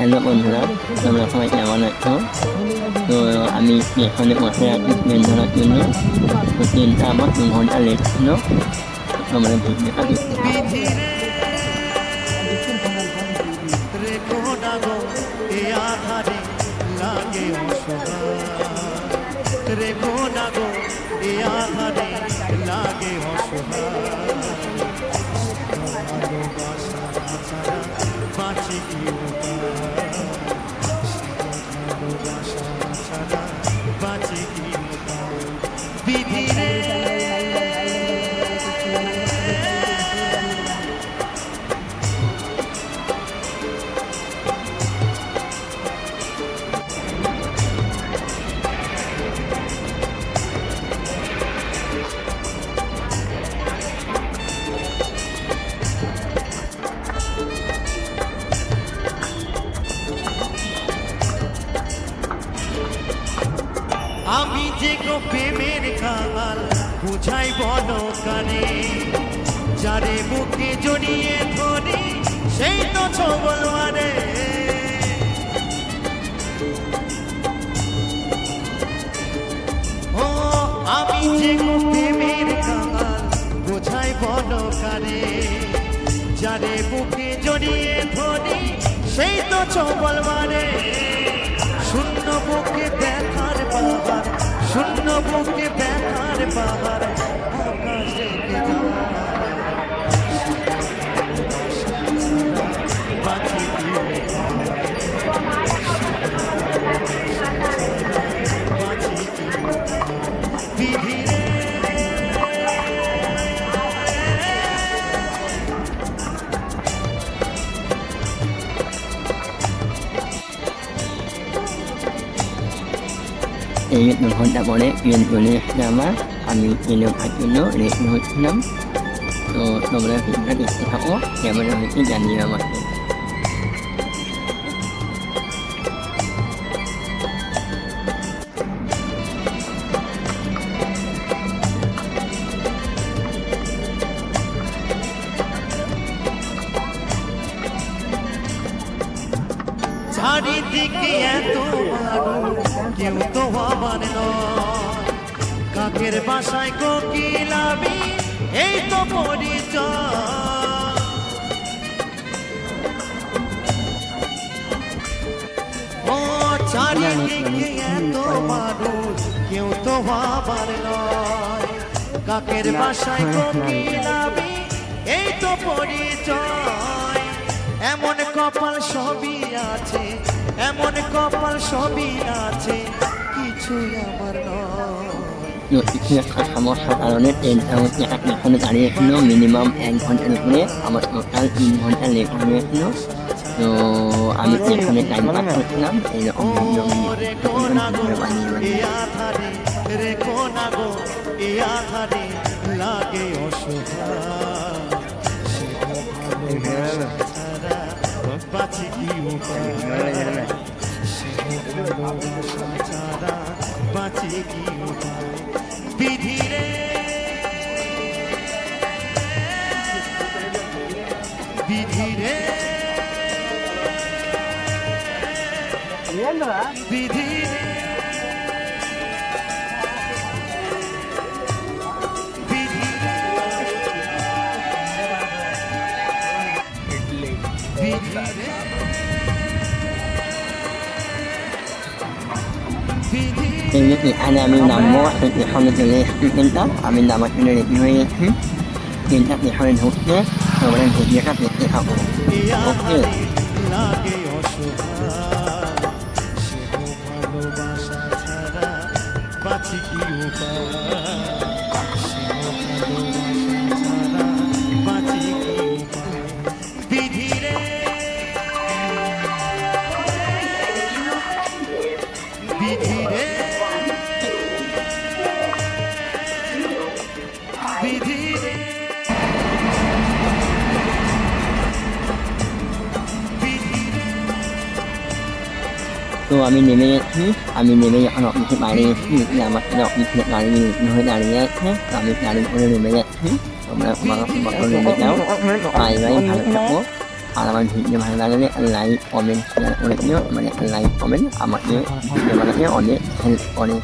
Hello বন্ধুরা, তোমরা সবাই কেমন আছো? তো আমি এখানে বসে আছি ট্রেন ধরার জন্য। তো ট্রেনটা আমার তিন ঘণ্টা লেট ছিল। তোমরা প্রেমের কাল বুঝাই বলো কানে। যারে বুকে জড়িয়ে ধরি, সেই তো ছবল মারে। ও, আমি যে প্রেমের কাল বুঝাই বলো কানে। যারে বুকে জড়িয়ে ধরি, সেই তো ছবল মারে। শূন্য বুকে ব্যথার পাহাড় শূন্য বুকে এই দু ঘণ্টা পরে ট্রেন চলে এসছে আমার আমি ট্রেনে ওঠার জন্য রেডি হচ্ছিলাম তো তোমরা ভিডিওটা দেখতে থাকো কেমন হয়েছে জানিয়ে আমাকে চারিদিকে এত মানুষ কেউ তো আমার নয় কাকের বাসায় কোকিল আমি এই তো পরিচয়। চারিদিকে এত মানুষ, কেউ তো আমার নয়। কাকের বাসায় কোকিল আমি এই তো পরিচয়। এমন কপাল সবই আছে, এমন কপাল সবই আছে। কিছুই আমার নয় সমস্যার কারণে ট্রেনটা হচ্ছে এখানে দাঁড়িয়েছিল মিনিমাম এক ঘণ্টার উপরে আমার টোটাল তিন ঘণ্টা লেট হয়েছিল তো আমি এখানে টাইম পাস করছিলাম এইরকম লাগে অসহায় বাঁচি ছাড়া বাঁচি কি উপায় বিধি রে। এখানে আমি নামবো এখানে চলে এসেছি ট্রেনটা আমি নামার জন্য রেডি হয়ে গেছি ট্রেনটা এখানে ঢুকছে তোমরা ভিডিওটা দেখতে থাকো ওকে বাঁচি কি উপায় তো আমি নেমে গেছি আমি নেমে যখন অফিসে বাইরে এসেছি আমার সাথে অফিসে দাঁড়িয়ে হয়ে দাঁড়িয়ে আছে। তো আমি গাড়ি করে নেমে যাচ্ছি। তোমরা মতো নেমে যাও। বাই বাই, ভালো থাকো। আর আমার ভিডিও ভালো লাগলে লাইক কমেন্ট শেয়ার করে দিও। মানে লাইক কমেন্ট আমাকে ভিডিও বানাতে অনেক হেল্প করে।